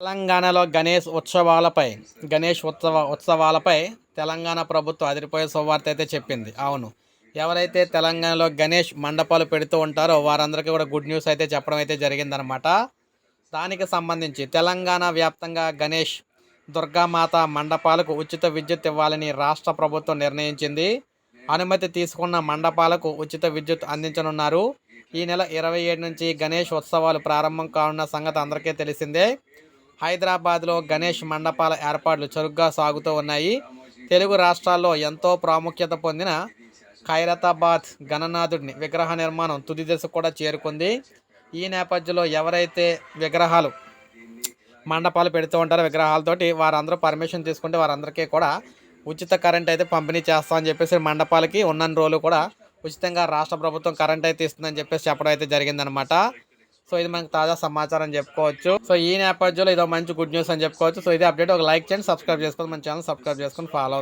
తెలంగాణలో గణేష్ ఉత్సవాలపై గణేష్ ఉత్సవ ఉత్సవాలపై తెలంగాణ ప్రభుత్వం అదిరిపోయే సువార్త అయితే చెప్పింది. అవును. ఎవరైతే తెలంగాణలో గణేష్ మండపాలు పెడుతూ ఉంటారో వారందరికీ కూడా గుడ్ న్యూస్ అయితే చెప్పడం అయితే జరిగిందనమాట దానికి సంబంధించి తెలంగాణ వ్యాప్తంగా గణేష్ దుర్గామాత మండపాలకు ఉచిత విద్యుత్ ఇవ్వాలని రాష్ట్ర ప్రభుత్వం నిర్ణయించింది. అనుమతి తీసుకున్న మండపాలకు ఉచిత విద్యుత్ అందించనున్నారు. ఈ నెల ఇరవై ఏడు నుంచి గణేష్ ఉత్సవాలు ప్రారంభం కానున్న సంగతి అందరికీ తెలిసిందే. హైదరాబాద్లో గణేష్ మండపాల ఏర్పాట్లు చురుగ్గా సాగుతూ ఉన్నాయి. తెలుగు రాష్ట్రాల్లో ఎంతో ప్రాముఖ్యత పొందిన ఖైరతాబాద్ గణనాథుడిని విగ్రహ నిర్మాణం తుది దశ కూడా చేరుకుంది. ఈ నేపథ్యంలో ఎవరైతే విగ్రహాలు మండపాలు పెడుతూ ఉంటారో విగ్రహాలతోటి వారందరూ పర్మిషన్ తీసుకుంటే వారందరికీ కూడా ఉచిత కరెంట్ అయితే పంపిణీ చేస్తామని చెప్పేసి మండపాలకి ఉన్న రోజులు కూడా ఉచితంగా రాష్ట్ర ప్రభుత్వం కరెంట్ అయితే ఇస్తుందని చెప్పేసి చెప్పడం అయితే జరిగిందనమాట సో ఇది మనకు తాజా సమాచారం చెప్పుకోవచ్చు. సో ఈ నేపథ్యంలో ఇదో మంచి గుడ్ న్యూస్ అని చెప్పుకోవచ్చు. సో ఇది అప్డేట్ ఒక లైక్ చేయండి సబ్స్క్రైబ్ చేసుకోండి మన ఛానల్ సబ్స్క్రైబ్ చేసుకొని ఫాలో